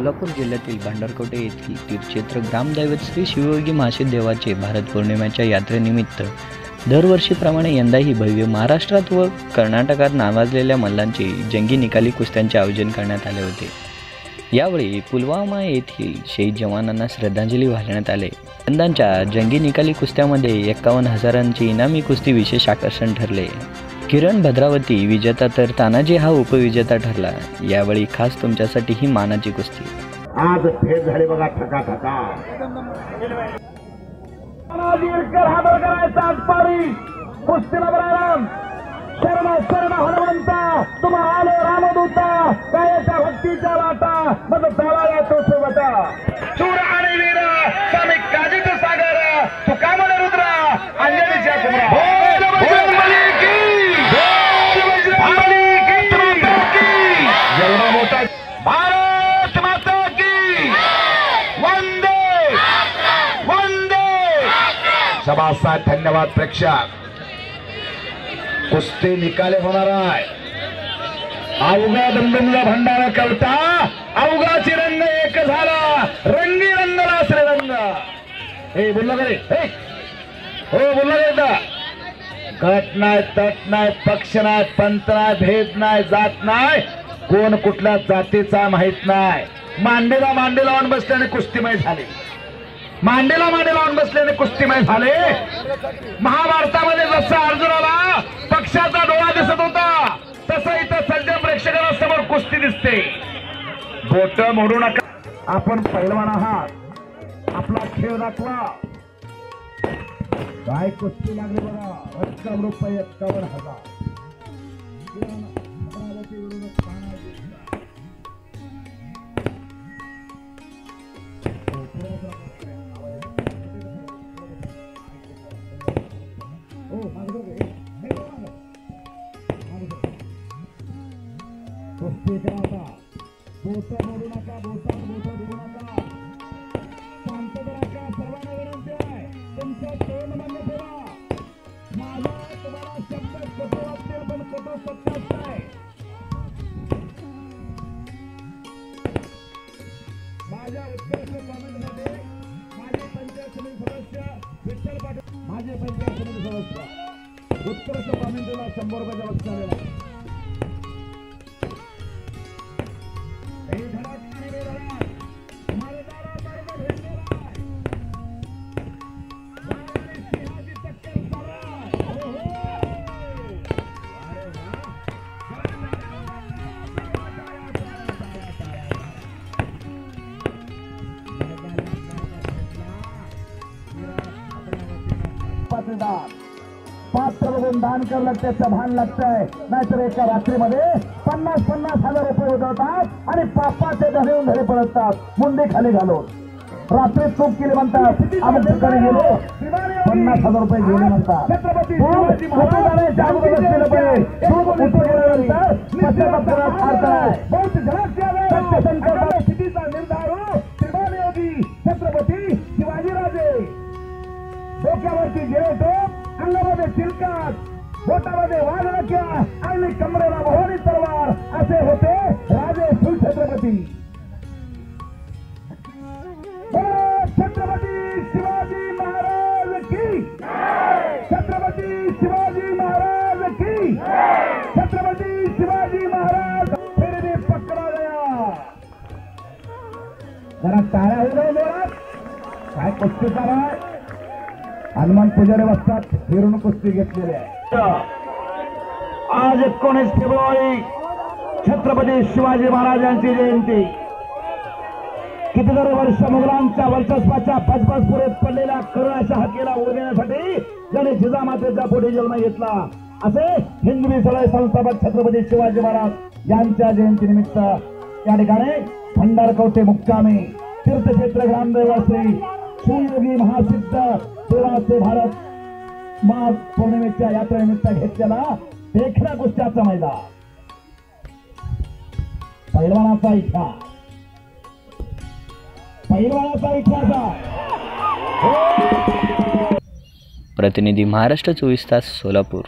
सोलापूर जिल्ह्यातील भांडारकोटे येथील तीर्थक्षेत्र ग्रामदैवत श्री शिवयोगी महाशिव देवाचे भारत पौर्णिमेच्या यात्रेनिमित्त दरवर्षीप्रमाणे यंदाही भव्य महाराष्ट्रात व कर्नाटकात नावाजलेल्या मल्लांचे जंगी निकाली कुस्त्यांचे आयोजन करण्यात आले होते. यावेळी पुलवामा येथील शहीद जवानांना श्रद्धांजली वाहण्यात आले. यंदाच्या जंगी निकाली कुस्त्यामध्ये एक्कावन्न हजारांची इनामी कुस्ती विशेष आकर्षण ठरले. किरण भद्रावती विजेता तर तानाजी हा उपविजेता ठरला. यावेळी खास तुमच्यासाठी ही मानाची कुस्ती. आज फेर झाले बघा ठका ठका कुस्तीला बराराम. शरण शरण हनुमंता. तुम्हा आलो रामदूता. कायाच्या भक्तीच्या वाटा मग झाला येतो तो सोबता. भारत माता की वंदे वंदे. सभासाद धन्यवाद प्रेक्षक. कुस्ती निकाले होणार आहे. अवघा दमदमला भंडारा करता. अवघाची रंग एक झाला. रंगी रंग लासरे रंग. हे बोलला का रे? हे? हो बोलला का एकदा? गट नाही तट नाही पक्ष नाही पंत नाही भेद नाही जात नाही. कोण कुठल्या जातीचा माहीत नाही. मांडेला मांडे लावून बसल्याने कुस्तीमय झाले. मांडेला मांडे लावून बसल्याने कुस्तीमय झाले. महाभारतामध्ये जसं अर्जुनाला पक्षाचा डोळा दिसत होता तसं इथं सध्या प्रेक्षकांना समोर कुस्ती दिसते. बोट मोडू नका. आपण पैलवान आहात. आपला खेळ दाखवा. काय कुस्ती लागली बघा. रक्कम रुपये एक्कावन्न हजार. बोटं मोडू नका बोटात बोटं देऊ नका. शांत राहा सर्वांना विनंती आहे. तुमचं तोंड मान्य ठेवा माझा तुम्हाला शब्द कसं वाटतील पण कसं सत्य असतंय माझ्या उत्कृष्ट कॉमेंटमध्ये माझे पंचायत समिती सदस्य विठ्ठल पाटील माझे पंचायत समिती सदस्य. उत्कृष्ट कॉमेंटला शंभर रुपयाचा बक्षीस पात्रदार पात्र बघून दान करणं त्याचं भान लागतंय. नाहीतर एका रात्रीमध्ये पन्नास पन्नास हजार रुपये उधळतात आणि पापाचे धरे धरे पळतात मुंडे खाली घालून. रात्री चूक केली म्हणतात. आम्ही ठिकाणी गेलो. पन्नास हजार रुपये गेले म्हणतात. डोक्यावरती जिरेटोप अंगामध्ये चिलकात बोटामध्ये वाघनक्या आणि कमरेला मोहरी तलवार असे होते राजे सुछत्रपती छत्रपती. शिवाजी महाराज की छत्रपती शिवाजी महाराज की छत्रपती शिवाजी महाराज फिर भी पकडा गया। जरा टाळ्या होऊ दे काय कुस्ती करा हनुमान पुजारी बसतात. फिरून कुस्ती घेतलेली आहे. आज एकोणीस फेब्रुवारी छत्रपती शिवाजी महाराजांची जयंती. कितीतरी वर्ष मुघलांच्या वर्चस्वाच्या पचपचपुरेत पडलेल्या करुणाच्या हकीला उरण्यासाठी ज्याने जिजामातेचा पुढे जन्म घेतला. असे हिंदवी सळय संस्थापक छत्रपती शिवाजी महाराज यांच्या जयंतीनिमित्त या ठिकाणी भंडारकवटे मुक्कामी तीर्थक्षेत्र ग्रामदेवासी सुयोगी महासिद्ध देवाचे भारत माघ पौर्णिमेच्या यात्रेनिमित्त घेतलेला देखण्या कुस्त्याचा मैदान. पैलवानाचा इतिहास. पैलवानाचा इतिहास प्रतिनिधी महाराष्ट्र चोवीस तास सोलापूर.